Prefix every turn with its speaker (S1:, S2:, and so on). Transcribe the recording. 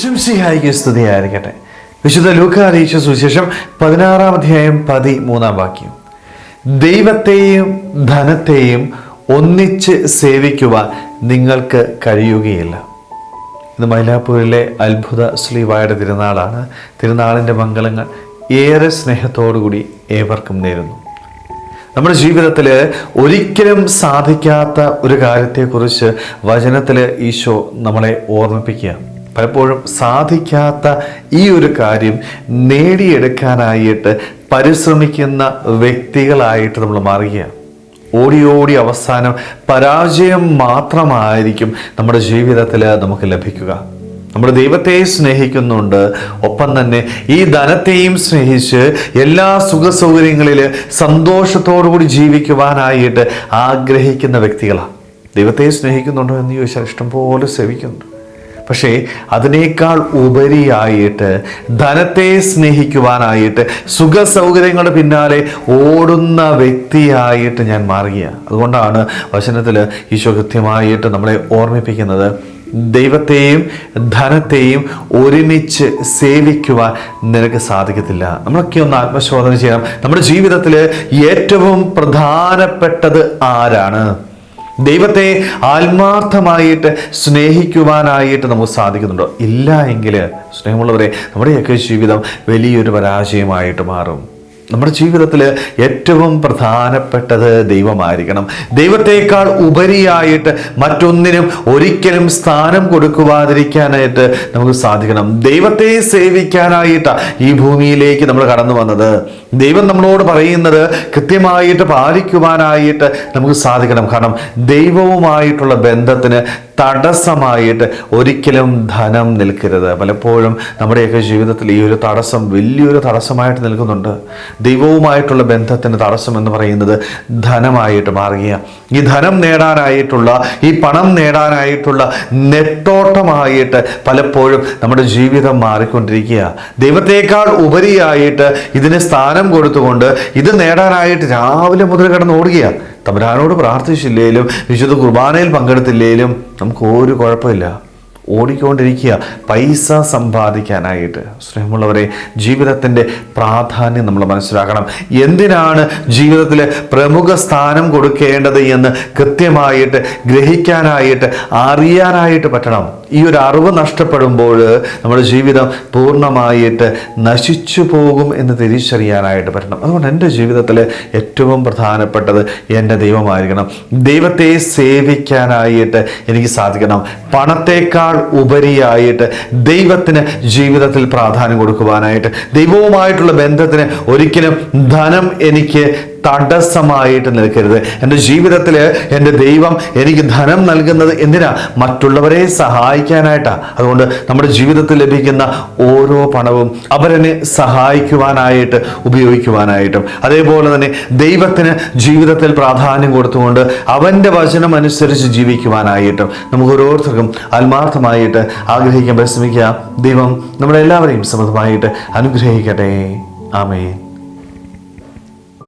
S1: ഈശംസിഹായിക്ക് സ്തുതിയായിരിക്കട്ടെ. വിശുദ്ധ ലൂക്ക അറിയിച്ച സുവിശേഷം പതിനാറാം അധ്യായം പതിമൂന്നാം വാക്യം. ദൈവത്തെയും ധനത്തെയും ഒന്നിച്ച് സേവിക്കുവാൻ നിങ്ങൾക്ക് കഴിയുകയില്ല. ഇന്ന് മൈലാപ്പൂരിലെ അത്ഭുത ശ്രീവായുടെ തിരുനാളാണ്. തിരുനാളിന്റെ മംഗളങ്ങൾ ഏറെ സ്നേഹത്തോടുകൂടി ഏവർക്കും നേരുന്നു. നമ്മുടെ ജീവിതത്തിൽ ഒരിക്കലും സാധിക്കാത്ത ഒരു കാര്യത്തെക്കുറിച്ച് വചനത്തിൽ ഈശോ നമ്മളെ ഓർമ്മിപ്പിക്കുക പലപ്പോഴും സാധിക്കാത്ത ഈ ഒരു കാര്യം നേടിയെടുക്കാനായിട്ട് പരിശ്രമിക്കുന്ന വ്യക്തികളായിട്ട് നമ്മൾ മാറുകയാണ്. ഓടി ഓടി അവസാനം പരാജയം മാത്രമായിരിക്കും നമ്മുടെ ജീവിതത്തിൽ നമുക്ക് ലഭിക്കുക. നമ്മൾ ദൈവത്തെ സ്നേഹിക്കുന്നുണ്ട്. ഒപ്പം തന്നെ ഈ ധനത്തെയും സ്നേഹിച്ച് എല്ലാ സുഖ സൗകര്യങ്ങളിൽ സന്തോഷത്തോടുകൂടി ജീവിക്കുവാനായിട്ട് ആഗ്രഹിക്കുന്ന വ്യക്തികളാണ്. ദൈവത്തെ സ്നേഹിക്കുന്നുണ്ടോ എന്ന് ചോദിച്ചാൽ ഇഷ്ടംപോലെ സേവിക്കുന്നുണ്ട്. പക്ഷേ അതിനേക്കാൾ ഉപരിയായിട്ട് ധനത്തെ സ്നേഹിക്കുവാനായിട്ട് സുഖ സൗകര്യങ്ങളുടെ പിന്നാലെ ഓടുന്ന വ്യക്തിയായിട്ട് ഞാൻ മാറുകയാണ്. അതുകൊണ്ടാണ് വചനത്തിൽ ഈശോ കൃത്യമായിട്ട് നമ്മളെ ഓർമ്മിപ്പിക്കുന്നത്. ദൈവത്തെയും ധനത്തെയും ഒരുമിച്ച് സേവിക്കുവാൻ നിനക്ക് സാധിക്കത്തില്ല. നമ്മളൊക്കെ ഒന്ന് ആത്മശോധന ചെയ്യണം. നമ്മുടെ ജീവിതത്തിൽ ഏറ്റവും പ്രധാനപ്പെട്ടത് ആരാണ്? ദൈവത്തെ ആത്മാർത്ഥമായിട്ട് സ്നേഹിക്കുവാനായിട്ട് നമുക്ക് സാധിക്കുന്നുണ്ടോ? ഇല്ല എങ്കിൽ സ്നേഹമുള്ളവരെ നമ്മുടെയൊക്കെ ജീവിതം വലിയൊരു പരാജയമായിട്ട് മാറും. നമ്മുടെ ജീവിതത്തിൽ ഏറ്റവും പ്രധാനപ്പെട്ടത് ദൈവമായിരിക്കണം. ദൈവത്തേക്കാൾ ഉപരിയായിട്ട് മറ്റൊന്നിനും ഒരിക്കലും സ്ഥാനം കൊടുക്കുവാതിരിക്കാനായിട്ട് നമുക്ക് സാധിക്കണം. ദൈവത്തെ സേവിക്കാനായിട്ട് ഈ ഭൂമിയിലേക്ക് നമ്മൾ കടന്നു വന്നത്. ദൈവം നമ്മളോട് പറയുന്നത് കൃത്യമായിട്ട് പാലിക്കുവാനായിട്ട് നമുക്ക് സാധിക്കണം. കാരണം ദൈവവുമായിട്ടുള്ള ബന്ധത്തിന് തടസ്സമായിട്ട് ഒരിക്കലും ധനം നിൽക്കരുത്. പലപ്പോഴും നമ്മുടെയൊക്കെ ജീവിതത്തിൽ ഈ ഒരു തടസ്സം വലിയൊരു തടസ്സമായിട്ട് നിൽക്കുന്നുണ്ട്. ദൈവവുമായിട്ടുള്ള ബന്ധത്തിന് തടസ്സം എന്ന് പറയുന്നത് ധനമായിട്ട് മാറുക ഈ ധനം നേടാനായിട്ടുള്ള ഈ പണം നേടാനായിട്ടുള്ള നെട്ടോട്ടമായിട്ട് പലപ്പോഴും നമ്മുടെ ജീവിതം മാറിക്കൊണ്ടിരിക്കുക ദൈവത്തേക്കാൾ ഉപരിയായിട്ട് ഇതിന് സ്ഥാനം കൊടുത്തുകൊണ്ട് ഇത് നേടാനായിട്ട് രാവിലെ മുതൽ കിടന്ന് ഓടുകയാണ് തമ്പുരാനോട് പ്രാർത്ഥിച്ചില്ലേലും വിശുദ്ധ കുർബാനയിൽ പങ്കെടുത്തില്ലേലും നമുക്ക് ഒരു കുഴപ്പമില്ല. ഓടിക്കൊണ്ടിരിക്കുക പൈസ സമ്പാദിക്കാനായിട്ട്. സ്നേഹമുള്ളവരെ ജീവിതത്തിന്റെ പ്രാധാന്യം നമ്മൾ മനസ്സിലാക്കണം. എന്തിനാണ് ജീവിതത്തിൽ പ്രമുഖ സ്ഥാനം കൊടുക്കേണ്ടത് എന്ന് കൃത്യമായിട്ട് ഗ്രഹിക്കാനായിട്ട് അറിയാനായിട്ട് പറ്റണം? ഈ ഒരു അറിവ് നഷ്ടപ്പെടുമ്പോൾ നമ്മുടെ ജീവിതം പൂർണമായിട്ട് നശിച്ചു പോകും എന്ന് തിരിച്ചറിയാനായിട്ട് പറ്റണം. അതുകൊണ്ട് എന്റെ ജീവിതത്തിൽ ഏറ്റവും പ്രധാനപ്പെട്ടത് എന്റെ ദൈവമായിരിക്കണം. ദൈവത്തെ സേവിക്കാനായിട്ട് എനിക്ക് സാധിക്കണം. പണത്തേക്കാൾ ഉപരിയായിട്ട് ദൈവത്തിന് ജീവിതത്തിൽ പ്രാധാന്യം കൊടുക്കുവാനായിട്ട് ദൈവവുമായിട്ടുള്ള ബന്ധത്തിന് ഒരിക്കലും ധനം എനിക്ക് തടസ്സമായിട്ട് നിൽക്കരുത്. എന്റെ ജീവിതത്തിൽ എന്റെ ദൈവം എനിക്ക് ധനം നൽകുന്നത് എന്തിനാ? മറ്റുള്ളവരെ സഹായിക്കാനായിട്ടാണ് അതുകൊണ്ട് നമ്മുടെ ജീവിതത്തിൽ ലഭിക്കുന്ന ഓരോ പണവും അവരെന്നെ സഹായിക്കുവാനായിട്ട് ഉപയോഗിക്കുവാനായിട്ടും. അതേപോലെ തന്നെ ദൈവത്തിന് ജീവിതത്തിൽ പ്രാധാന്യം കൊടുത്തുകൊണ്ട് അവന്റെ വചനം അനുസരിച്ച് ജീവിക്കുവാനായിട്ടും നമുക്ക് ഓരോരുത്തർക്കും ആത്മാർത്ഥമായിട്ട് ആഗ്രഹിക്കാൻ പരിശ്രമിക്കുക ദൈവം നമ്മളെല്ലാവരെയും സമൃദ്ധമായിട്ട് അനുഗ്രഹിക്കട്ടെ. ആമേൻ.